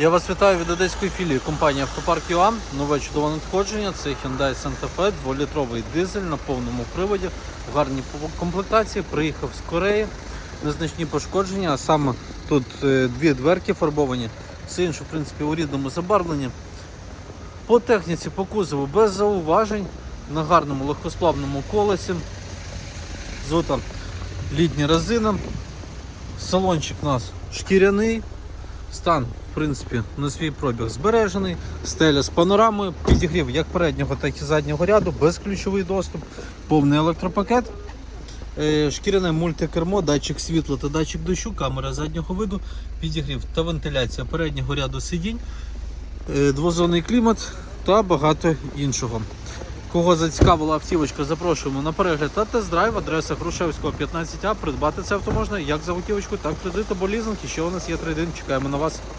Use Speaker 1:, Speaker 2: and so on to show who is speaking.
Speaker 1: Я вас вітаю від одеської філії компанії Автопарк ЮА. Нове чудове надходження. Це Hyundai Santa Fe, 2-літровий дизель на повному приводі, в гарній комплектації. Приїхав з Кореї. Незначні пошкодження, а саме тут е, дві дверки фарбовані, все інше, в принципі, у рідному забарвленні. По техніці, по кузову без зауважень, на гарному легкосплавному колесі. Зота літня резина. Салончик у нас шкіряний. Стан, в принципі, на свій пробіг збережений. Стеля з панорамою, підігрів як переднього, так і заднього ряду, безключовий доступ, повний електропакет. Е, Шкіряне мультикермо, датчик світла та датчик дощу, камера заднього виду, підігрів та вентиляція переднього ряду сидінь, е, двозонний клімат та багато іншого. Кого зацікавила автівочка, запрошуємо на перегляд та тест-драйв. Адреса Грушевського 15А. Придбати це авто можна як за готівочку, так кредит або лізинг. І ще у нас є трейдинг. Чекаємо на вас.